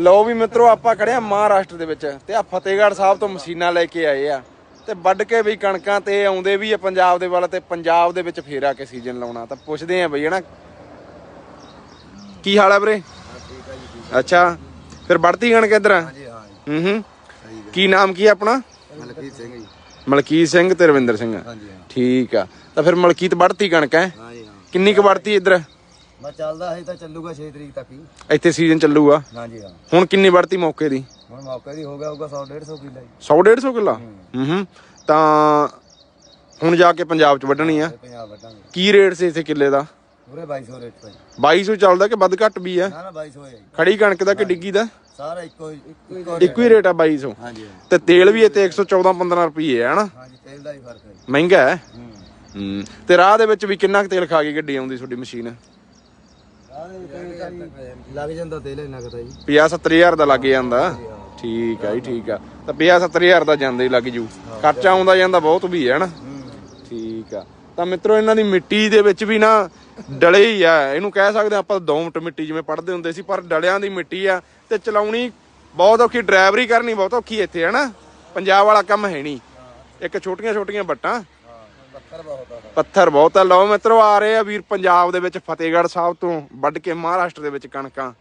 ਲਓ ਵੀ ਮਿੱਤਰੋ ਆਪਾਂ ਖੜੇ ਆ ਮਹਾਰਾਸ਼ਟਰ ਦੇ ਵਿੱਚ ਤੇ ਆ ਫਤਿਹਗੜ੍ਹ ਸਾਹਿਬ ਤੋਂ ਮਸ਼ੀਨਾਂ ਲੈ ਕੇ ਆਏ ਆ ਤੇ ਵੱਢ ਕੇ ਵੀ ਕਣਕਾਂ ਤੇ ਆਉਂਦੇ ਵੀ ਆ ਪੰਜਾਬ ਦੇ ਵੱਲ ਤੇ ਪੰਜਾਬ ਦੇ ਵਿੱਚ ਫੇਰ ਆ ਕੇ ਸੀਜ਼ਨ ਲਾਉਣਾ। ਤਾਂ ਪੁੱਛਦੇ ਆ ਬਈ ਹਨਾ? ਕੀ ਹਾਲ ਹੈ ਵੀਰੇ? ਅੱਛਾ ਫਿਰ ਵੱਢਤੀ ਕਣਕ ਇਧਰ? ਜੀ। ਹਾਂ ਹੂੰ। ਹੂੰ ਕੀ ਨਾਮ ਕੀ ਆ ਆਪਣਾ? ਮਲਕੀਤ ਸਿੰਘ ਜੀ। ਮਲਕੀਤ ਸਿੰਘ ਤੇ ਰਵਿੰਦਰ ਸਿੰਘ। ਹਾਂਜੀ ਠੀਕ ਆ। ਤਾਂ ਫਿਰ ਮਲਕੀਤ ਵੱਢਤੀ ਕਣਕ ਹਾਂ। ਕਿੰਨੀ ਕੁ ਵੱਢਤੀ ਇੱਧਰ? ਮੈਂ ਚੱਲਦਾ ਹੈ ਤਾਂ ਚੱਲੂਗਾ 6 ਤਰੀਕ ਤੱਕ ਹੀ। ਇੱਥੇ ਸੀਜ਼ਨ ਚੱਲੂਗਾ? ਹਾਂ ਜੀ ਹਾਂ। ਹੁਣ ਕਿੰਨੀ ਵੱਢਤੀ ਮੌਕੇ ਦੀ? ਹੁਣ ਮੌਕੇ ਦੀ ਹੋ ਗਿਆ ਹੋਊਗਾ 100 150 ਕਿੱਲਾ ਜੀ 100 150 ਕਿੱਲਾ? ਹੂੰ। ਹੂੰ ਤਾਂ ਹੁਣ ਜਾ ਕੇ ਪੰਜਾਬ ਚ ਵੱਢਣੀ ਆ। ਤੇ ਪੰਜਾਬ ਵੱਟਾਂਗੇ ਕੀ ਰੇਟ ਸੀ ਇੱਥੇ ਕਿੱਲੇ ਦਾ? ਪੂਰੇ 2200 ਰੇਟ ਭਾਈ। 2200 ਚੱਲਦਾ ਕਿ ਵੱਧ ਘੱਟ ਵੀ ਆ? ਨਾ ਨਾ 2200 ਹੈ। ਜੀ ਖੜੀ ਕਣਕ ਦਾ ਕਿ ਡਿੱਗੀ ਦਾ? ਸਾਰਾ ਇੱਕੋ ਹੀ- ਇੱਕੋ ਇੱਕੋ ਹੀ ਰੇਟ ਆ 2200 ਹਾਂ ਜੀ ਹਾਂ। ਤੇ ਤੇਲ ਵੀ ਇੱਥੇ 114 15 ਰੁਪਏ ਹੈ ਹਨਾ? ਹਾਂ ਜੀ ਤੇਲ ਦਾ ਹੀ ਫ਼ਰਕ ਹੈ। ਜੀ ਮਹਿੰਗਾ ਹੈ? ਹੂੰ। ਹੂੰ। ਤੇ ਰਾਹ ਦੇ ਵਿੱਚ ਵੀ ਕਿੰਨਾ ਕੁ ਤੇਲ ਖਾ ਕੇ ਗੱਡੀ ਆਉਂਦੀ ਤੁਹਾਡੀ ਮਸ਼ੀਨ? ਲੱਗ ਜਾਂਦਾ ਤੇਲ ਇੰਨਾ ਕਦਾ ਜੀ। 50 70000 ਦਾ ਲੱਗ ਜਾਂਦਾ। ਠੀਕ ਆ ਜੀ ਠੀਕ ਆ। ਤਾਂ 50 70000 ਦਾ ਜਾਂਦਾ ਹੀ ਲੱਗ ਜੂ। ਖਰਚਾ ਆਉਂਦਾ ਜਾਂਦਾ ਬਹੁਤ ਵੀ ਹੈ ਹਨਾ ਠੀਕ ਆ। ਤਾਂ ਮਿੱਤਰੋ ਇਹਨਾਂ ਦੀ ਮਿੱਟੀ ਦੇ ਵਿੱਚ ਵੀ ਨਾ ਡਲੇ ਹੀ ਆ। ਇਹਨੂੰ ਕਹਿ ਸਕਦੇ ਆਪਾਂ ਦੋਮਟ ਮਿੱਟੀ ਜਿਵੇਂ ਪੜਦੇ ਹੁੰਦੇ ਸੀ ਪਰ ਡਲਿਆਂ ਦੀ ਮਿੱਟੀ ਆ ਤੇ ਚਲਾਉਣੀ ਬਹੁਤ ਔਖੀ ਡਰਾਈਵਰੀ ਕਰਨੀ ਬਹੁਤ ਔਖੀ ਇੱਥੇ ਹਨਾ ਪੰਜਾਬ ਵਾਲਾ ਕੰਮ ਹੈ ਨਹੀਂ। ਇੱਕ ਛੋਟੀਆਂ ਛੋਟੀਆਂ ਬੱਟਾਂ। ਪੱਥਰ ਬਹੁਤ ਆ ਪੱਥਰ ਬਹੁਤ ਆ। ਲਓ ਮਿੱਤਰੋ, ਆ ਰਹੇ ਆ ਵੀਰ ਪੰਜਾਬ ਦੇ ਵਿੱਚ ਫਤਿਹਗੜ੍ਹ ਸਾਹਿਬ ਤੋਂ, ਵੱਢ ਕੇ ਮਹਾਰਾਸ਼ਟਰ ਦੇ ਵਿੱਚ ਕਣਕਾਂ।